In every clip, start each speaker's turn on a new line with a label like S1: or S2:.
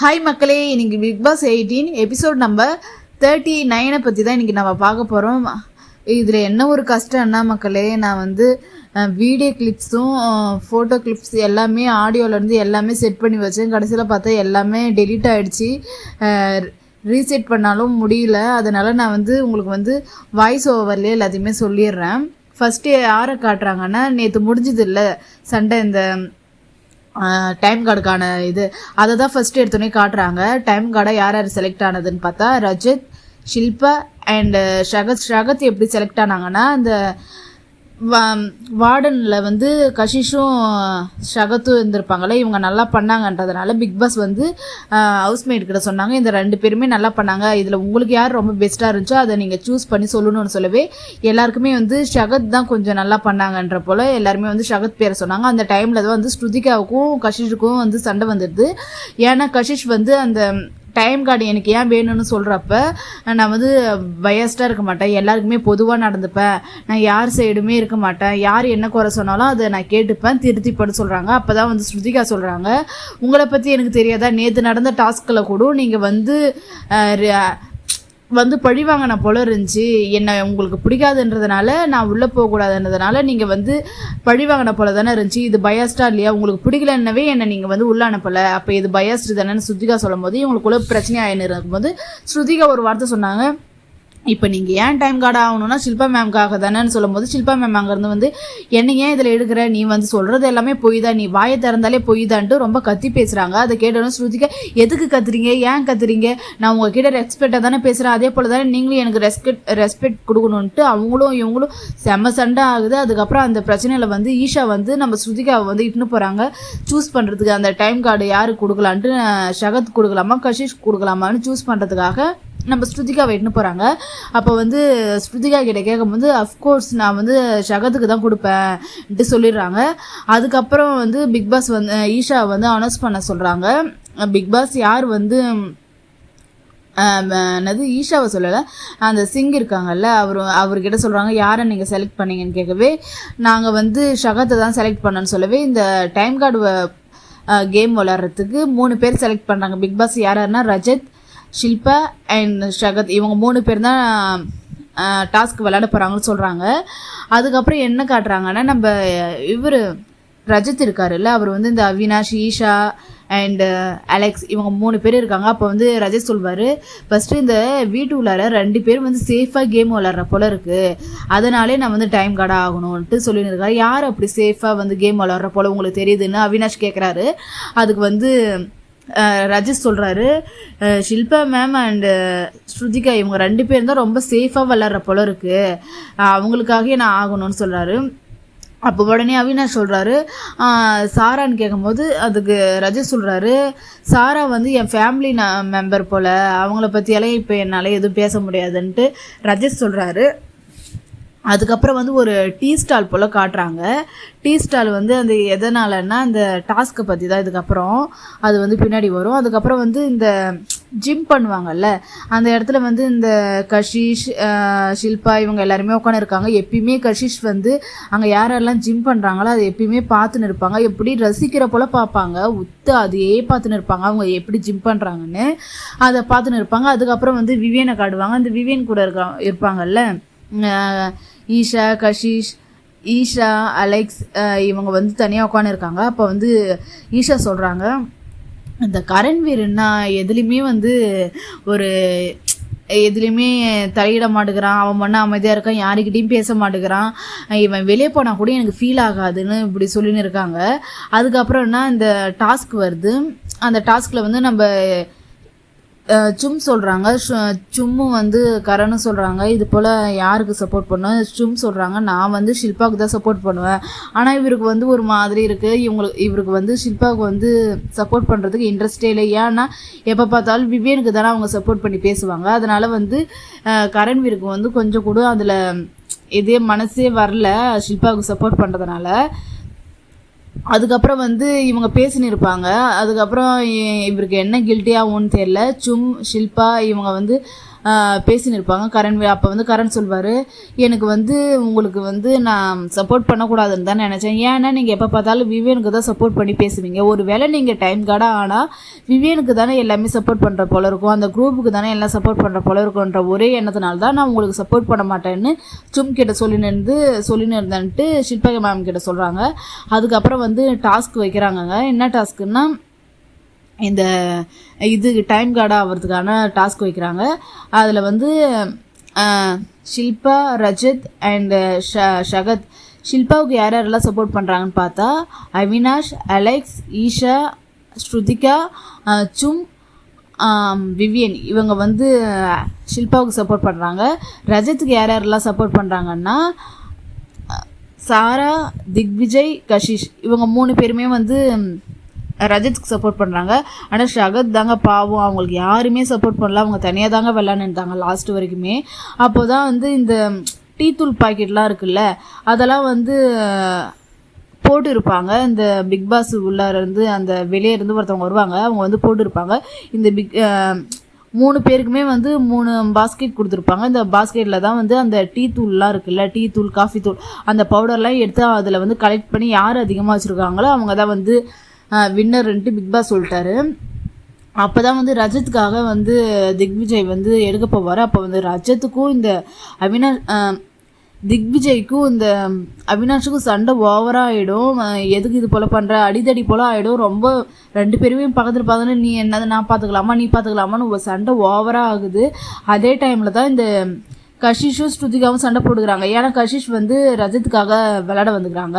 S1: Hi மக்களே. இன்னைக்கு Bigg Boss eighteen episode number thirty நைனை பற்றி தான் இன்றைக்கி நம்ம பார்க்க போகிறோம் இதில் என்ன ஒரு கஷ்டம்னா மக்களே? நான் வந்து வீடியோ கிளிப்ஸும் ஃபோட்டோ கிளிப்ஸ் எல்லாமே ஆடியோலேருந்து எல்லாமே செட் பண்ணி வச்சேன். கடைசியில் பார்த்தா எல்லாமே டெலீட் ஆகிடுச்சி ரீசெட் பண்ணாலும் முடியல. அதனால் நான் வந்து உங்களுக்கு வந்து வாய்ஸ் ஓவர்லேயே எல்லாத்தையுமே சொல்லிடுறேன். ஃபஸ்ட்டு யாரை காட்டுறாங்கன்னா நேற்று முடிஞ்சது இல்லை சண்டை இந்த டைம் கார்டுக்கான இது. அதை தான் ஃபஸ்ட்டு எடுத்தோடனே காட்டுறாங்க. டைம் கார்டை யார் யார் செலக்ட் ஆனதுன்னு பார்த்தா ரஜித் ஷில்பா அண்டு ஷகத். ஷகத் எப்படி செலக்ட் ஆனாங்கன்னா அந்த வார்டனில் வந்து கஷிஷும் ஷகத்தும் இருந்திருப்பாங்களே இவங்க நல்லா பண்ணாங்கன்றதுனால பிக் பாஸ் வந்து ஹவுஸ்மேட் கிட்ட சொன்னாங்க. இந்த ரெண்டு பேருமே நல்லா பண்ணாங்க. இதில் உங்களுக்கு யார் ரொம்ப பெஸ்ட்டாக இருந்துச்சோ அதை நீங்கள் சூஸ் பண்ணி சொல்லணும்னு சொல்லவே எல்லாருக்குமே வந்து ஷகத் தான் கொஞ்சம் நல்லா பண்ணாங்கன்ற போல் எல்லாருமே வந்து ஷகத் பேரை சொன்னாங்க. அந்த டைமில் தான் வந்து ஸ்ருதிகாவுக்கும் கஷிஷுக்கும் வந்து சண்டை வந்துடுது. ஏன்னா கஷிஷ் வந்து அந்த டைம் கார்டு எனக்கு ஏன் வேணும்னு சொல்கிறப்ப நான் வந்து பயஸ்டாக இருக்க மாட்டேன். எல்லாருக்குமே பொதுவாக நடந்துப்பேன். நான் யார் சைடுமே இருக்க மாட்டேன். யார் என்ன குறை சொன்னாலும் அதை நான் கேட்டுப்பேன். திருத்தி சொல்கிறாங்க அப்போ தான் வந்து ஸ்ருதிகா சொல்கிறாங்க உங்களை பற்றி எனக்கு தெரியாதா? நேற்று நடந்த டாஸ்கில் கூட நீங்கள் வந்து வந்து பழி வாங்கின போல இருந்துச்சு. என்னை உங்களுக்கு பிடிக்காதுன்றதுனால நான் உள்ளே போகக்கூடாதுன்றதுனால நீங்கள் வந்து பழி வாங்கின போல தானே இருந்துச்சு. இது பயாஸ்டா இல்லையா? உங்களுக்கு பிடிக்கலன்னவே என்னை நீங்கள் வந்து உள்ள அனுப்பலை. அப்போ இது பயாஸ்ட் தானேன்னு ஸ்ருதிகா சொல்லும் போது இவங்களுக்குள்ள பிரச்சனை ஆயின்னு இருக்கும்போது ஸ்ருதிகா ஒரு வார்த்தை சொன்னாங்க. இப்போ நீங்கள் ஏன் டைம் கார்டு ஆகணும்னா ஷில்பா மேம்காக தானேன்னு சொல்லும்போது ஷில்பா மேம் அங்கேருந்து வந்து என்ன ஏன் இதில் எடுக்கிற? நீ வந்து சொல்கிறது எல்லாமே பொய் தான் நீ வாயை திறந்தாலே பொய் தான்ட்டு ரொம்ப கத்தி பேசுகிறாங்க அதை கேட்டோன்னு ஸ்ருதிக்கா எதுக்கு கத்துறீங்க? ஏன் கத்துறீங்க? நான் உங்ககிட்ட ரெஸ்பெக்டாக தானே பேசுகிறேன் அதே போல் தானே நீங்களும் எனக்கு ரெஸ்பெக்ட் ரெஸ்பெக்ட் கொடுக்கணுன்ட்டு அவங்களும் இவங்களும் செம சண்டை ஆகுது. அதுக்கப்புறம் அந்த பிரச்சனையில் வந்து ஈஷா வந்து நம்ம ஸ்ருதிகாவை வந்து இட்டுன்னு போகிறாங்க சூஸ் பண்ணுறதுக்கு அந்த டைம் கார்டு யாருக்கு கொடுக்கலான்ட்டு ஷகத் கொடுக்கலாமா? கஷிஷ் கொடுக்கலாமான்னு சூஸ் பண்ணுறதுக்காக நம்ம ஸ்ருதிகா வெட்டுன்னு போகிறாங்க அப்போ வந்து ஸ்ருதிகா கிட்ட கேட்கும்போது அஃப்கோர்ஸ் நான் வந்து ஷகத்துக்கு தான் கொடுப்பேன்ட்டு சொல்லிடுறாங்க. அதுக்கப்புறம் வந்து பிக் பாஸ் வந்து ஈஷா வந்து அனௌன்ஸ் பண்ண சொல்கிறாங்க பிக் பாஸ் யார் வந்து என்னது ஈஷாவை சொல்லலை அந்த சிங் இருக்காங்கல்ல அவர் அவர்கிட்ட சொல்கிறாங்க யாரை நீங்கள் செலக்ட் பண்ணீங்கன்னு கேட்கவே நாங்கள் வந்து ஷகத்தை தான் செலக்ட் பண்ணோன்னு சொல்லவே இந்த டைம் கார்டு கேம் விளாட்றதுக்கு மூணு பேர் செலக்ட் பண்ணுறாங்க பிக் பாஸ் யார் யாருன்னா ரஜத் ஷில்பா அண்ட் ஷகத் இவங்க மூணு பேர் தான் டாஸ்க் விளையாட போகிறாங்கன்னு சொல்கிறாங்க அதுக்கப்புறம் என்ன காட்டுறாங்கன்னா நம்ம இவர் ரஜித் இருக்காருல்ல அவர் வந்து இந்த அவினாஷ் ஈஷா அண்டு அலெக்ஸ் இவங்க மூணு பேர் இருக்காங்க. அப்போ வந்து ரஜத் சொல்வார் ஃபஸ்ட்டு இந்த வீட்டு உள்ளார ரெண்டு பேரும் வந்து சேஃபாக கேம் விளாட்ற போல இருக்குது அதனாலே நான் வந்து டைம் கார்டாக ஆகணும்ன்ட்டு சொல்லின்னு இருக்காரு யார் அப்படி சேஃபாக வந்து கேம் விளாட்ற போல் உங்களுக்கு தெரியுதுன்னு அவினாஷ் கேட்குறாரு அதுக்கு வந்து ரஜேஷ் சொல்கிறாரு ஷில்பா மேம் அண்டு ஸ்ருதிகா இவங்க ரெண்டு பேரும் தான் ரொம்ப சேஃபாக விளாட்ற போல இருக்குது அவங்களுக்காகவே நான் ஆகணும்னு சொல்கிறாரு அப்போ உடனே அவினாஷ் சொல்கிறாரு சாரான்னு கேட்கும்போது அதுக்கு ரஜேஷ் சொல்கிறாரு சாரா வந்து என் ஃபேமிலி மெம்பர் போல் அவங்கள பற்றியெல்லாம் இப்போ என்னால் எதுவும் பேச முடியாதுன்ட்டு ரஜேஷ் சொல்கிறாரு அதுக்கப்புறம் வந்து ஒரு டீ ஸ்டால் போல் காட்டுறாங்க. டீ ஸ்டால் வந்து அந்த எதனாலன்னா அந்த டாஸ்க்கை பற்றி தான் இதுக்கப்புறம் அது வந்து பின்னாடி வரும். அதுக்கப்புறம் வந்து இந்த ஜிம் பண்ணுவாங்கல்ல அந்த இடத்துல வந்து இந்த கஷிஷ் ஷில்பா இவங்க எல்லாருமே உட்காந்துருக்காங்க எப்பயுமே கஷிஷ் வந்து அங்கே யாரெல்லாம் ஜிம் பண்ணுறாங்களோ அதை எப்பயுமே பார்த்துன்னு இருப்பாங்க. எப்படி ரசிக்கிற போல் பார்ப்பாங்க. உத்து அதையே பார்த்துன்னு இருப்பாங்க. அவங்க எப்படி ஜிம் பண்ணுறாங்கன்னு அதை பார்த்துன்னு இருப்பாங்க. அதுக்கப்புறம் வந்து விவியனை காடுவாங்க அந்த விவியன் கூட இருக்க இருப்பாங்கல்ல ஈஷா கஷிஷ் ஈஷா அலெக்ஸ் இவங்க வந்து தனியாக உட்காந்துருக்காங்க அப்போ வந்து ஈஷா சொல்கிறாங்க இந்த கரண்வீர்னா எதுலேயுமே வந்து ஒரு எதுலேயுமே தலையிட மாட்டேங்கிறான் அவன் பண்ண அமைதியாக இருக்கான். யாருக்கிட்டையும் பேச மாட்டேங்கிறான் இவன் வெளியே போனால் கூட எனக்கு ஃபீல் ஆகாதுன்னு இப்படி சொல்லின்னு இருக்காங்க. அதுக்கப்புறம் என்ன இந்த டாஸ்க் வருது. அந்த டாஸ்கில் வந்து நம்ம சும் சொல்கிறாங்க சும்மு வந்து கரன்னு சொல்கிறாங்க இது போல் யாருக்கு சப்போர்ட் பண்ணுவேன்? சும் சொல்கிறாங்க நான் வந்து ஷில்பாவுக்கு தான் சப்போர்ட் பண்ணுவேன். ஆனால் இவருக்கு வந்து ஒரு மாதிரி இருக்குது இவங்களுக்கு இவருக்கு வந்து ஷில்பாவுக்கு வந்து சப்போர்ட் பண்ணுறதுக்கு இன்ட்ரெஸ்டே இல்லை. ஏன்னா எப்போ பார்த்தாலும் விவேனுக்கு தானே அவங்க சப்போர்ட் பண்ணி பேசுவாங்க. அதனால் வந்து கரண்வீருக்கு வந்து கொஞ்சம் கூட அதில் இதே மனசே வரல ஷில்பாவுக்கு சப்போர்ட் பண்ணுறதுனால அதுக்கப்புறம் வந்து இவங்க பேசின்னு இருப்பாங்க அதுக்கப்புறம் இவருக்கு என்ன கில்ட்டி தெரில தெரியல. சும் ஷில்பா இவங்க வந்து பேசின்னு இருப்பாங்க கரண் அப்போ வந்து கரண் சொல்வார் எனக்கு வந்து உங்களுக்கு வந்து நான் சப்போர்ட் பண்ணக்கூடாதுன்னு தான் நினச்சேன். ஏன்னா நீங்கள் எப்போ பார்த்தாலும் விவேனுக்கு தான் சப்போர்ட் பண்ணி பேசுவீங்க. ஒரு வேளை நீங்கள் டைம் கார்டாக ஆனால் விவேனுக்கு தானே எல்லாமே சப்போர்ட் பண்ணுற போல இருக்கும். அந்த குரூப்புக்கு தானே எல்லாம் சப்போர்ட் பண்ணுற போல இருக்கும்ன்ற ஒரே எண்ணத்தினால தான் நான் உங்களுக்கு சப்போர்ட் பண்ண மாட்டேன்னு சும் கிட்ட சொல்லின்னு இருந்து சொல்லின்னு இருந்தேன்ட்டு ஷில்பகி மேம் கிட்ட சொல்கிறாங்க அதுக்கப்புறம் வந்து டாஸ்க் வைக்கிறாங்கங்க. என்ன டாஸ்க்குன்னா இந்த இது டைம் கார்டாக ஆகிறதுக்கான டாஸ்க் வைக்கிறாங்க. அதில் வந்து ஷில்பா ரஜத் அண்டு ஷ ஷகத். ஷில்பாவுக்கு யார் யாரெல்லாம் சப்போர்ட் பண்ணுறாங்கன்னு பார்த்தா அவினாஷ் அலெக்ஸ் ஈஷா ஸ்ருதிகா சும் விவியன். இவங்க வந்து ஷில்பாவுக்கு சப்போர்ட் பண்ணுறாங்க ரஜத்துக்கு யார் யாரெல்லாம் சப்போர்ட் பண்ணுறாங்கன்னா சாரா திக்விஜய் கஷிஷ். இவங்க மூணு பேருமே வந்து ரஜத்க்கு ரஜத்துக்கு சப்போர்ட் பண்ணுறாங்க ஆனால் ஷகத் தாங்க பாவம். அவங்களுக்கு யாருமே சப்போர்ட் பண்ணல. அவங்க தனியாக தாங்க விளாண்டுருந்தாங்க லாஸ்ட் வரைக்குமே. அப்போ தான் வந்து இந்த டீ தூள் பாக்கெட்லாம் இருக்குல்ல அதெல்லாம் வந்து போட்டிருப்பாங்க. போட்டு இருப்பாங்க இந்த பிக் பாஸ் உள்ளார இருந்து அந்த வெளியே இருந்து ஒருத்தவங்க வருவாங்க. அவங்க வந்து போட்டிருப்பாங்க. இந்த பிக் மூணு பேருக்குமே வந்து மூணு பாஸ்கெட் கொடுத்துருப்பாங்க. இந்த பாஸ்கெட்டில் தான் வந்து அந்த டீ தூள்லாம் இருக்குல்ல டீ தூள் காஃபி தூள் அந்த பவுடர்லாம் எடுத்து அதில் வந்து கலெக்ட் பண்ணி யார் அதிகமாக வச்சுருக்காங்களோ அவங்க தான் வந்து வின்னர்ன்ட்டு பிக் பாஸ் சொல்லிட்டாரு. அப்போ தான் வந்து ரஜத்துக்காக வந்து திக்விஜய் வந்து எடுக்க போவார். அப்போ வந்து ரஜத்துக்கும் இந்த அவினாஷ் திக்விஜய்க்கும் இந்த அவினாஷுக்கும் சண்டை ஓவராக ஆகிடும் எதுக்கு இது போல் பண்ணுற அடிதடி போல் ஆகிடும் ரொம்ப ரெண்டு பேருமே பக்கத்தில் பக்கத்தில் நீ என்னது? நான் பார்த்துக்கலாமா? நீ பார்த்துக்கலாமான்னு ஒரு சண்டை ஓவராக ஆகுது. அதே டைமில் தான் இந்த கஷிஷும் ஸ்ருதிகாவும் சண்டை போட்டுக்கிறாங்க. ஏன்னா கஷிஷ் வந்து ரஜத்துக்காக விளையாட வந்துக்கிறாங்க.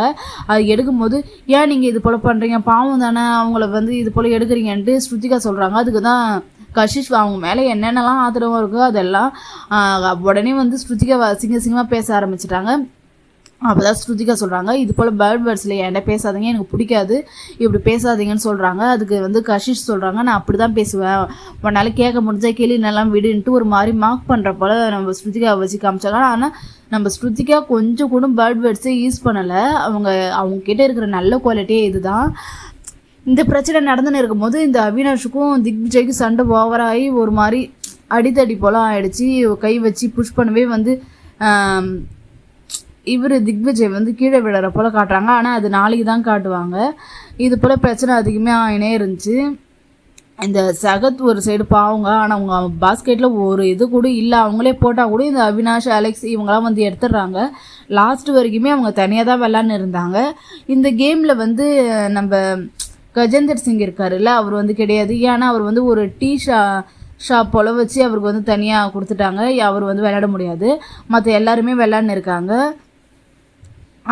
S1: அது எடுக்கும்போது ஏன் நீங்கள் இது போல் பண்ணுறீங்க பாவம் தானே அவங்கள வந்து இது போல் எடுக்கிறீங்கன்ட்டு ஸ்ருதிகா சொல்கிறாங்க அதுக்கு தான் கஷிஷ் அவங்க மேலே என்னென்னலாம் ஆத்திரமாக இருக்கோ அதெல்லாம் உடனே வந்து ஸ்ருதிகா சிங்க சிங்கமாக பேச ஆரம்பிச்சிட்டாங்க. அப்போ தான் ஸ்ருதிகா சொல்கிறாங்க இது போல் பேர்ட் வேர்ட்ஸில் என்கிட்ட பேசாதீங்க எனக்கு பிடிக்காது. இப்படி பேசாதீங்கன்னு சொல்கிறாங்க அதுக்கு வந்து கஷிஷ் சொல்கிறாங்க நான் அப்படி தான் பேசுவேன். உன்னால் கேட்க முடிஞ்சா கேள்வி நல்லா விடுன்ட்டு ஒரு மாதிரி மார்க் பண்ணுற போல் நம்ம ஸ்ருதிகாவை வச்சு காமிச்சாங்க. ஆனால் நம்ம ஸ்ருதிகா கொஞ்சம் கூட பேர்ட் வேர்ட்ஸே யூஸ் பண்ணலை. அவங்க அவங்கக்கிட்ட இருக்கிற நல்ல குவாலிட்டியே இதுதான். இந்த பிரச்சனை நடந்துன்னு இருக்கும்போது இந்த அவினாஷுக்கும் திக்விஜய்க்கும் சண்டை ஓவராகி ஒரு மாதிரி அடித்தடி போல ஆயிடுச்சு. கை வச்சு புஷ் பண்ணவே வந்து இவர் திக்விஜய் வந்து கீழே விழற போல் காட்டுறாங்க. ஆனால் அது நாளைக்கு தான் காட்டுவாங்க. இது போல் பிரச்சனை அதிகமாக ஆகினே இருந்துச்சு. இந்த சகத் ஒரு சைடு பாவங்க. ஆனால் அவங்க பாஸ்கெட்டில் ஒரு இது கூட இல்லை. அவங்களே போட்டால் கூட இந்த அவினாஷ் அலெக்ஸ் இவங்களாம் வந்து எடுத்துடுறாங்க. லாஸ்ட் வரைக்குமே அவங்க தனியாக தான் விளாட்னு இருந்தாங்க. இந்த கேமில் வந்து நம்ம கஜேந்தர் சிங் இருக்காருல்ல அவர் வந்து கிடையாது. ஏன்னா அவர் வந்து ஒரு டீ ஷா ஷாப் போல வச்சு அவருக்கு வந்து தனியாக கொடுத்துட்டாங்க. அவர் வந்து விளையாட முடியாது. மற்ற எல்லாருமே விளாட்னு இருக்காங்க.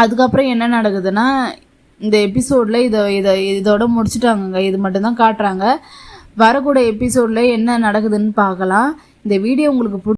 S1: அதுக்கப்புறம் என்ன நடக்குதுன்னா இந்த எபிசோடில் இதை இதை இதோட முடிச்சிட்டாங்கங்க. இது மட்டும்தான் காட்டுறாங்க. வரக்கூடிய எபிசோடில் என்ன நடக்குதுன்னு பார்க்கலாம். இந்த வீடியோ உங்களுக்கு பிடி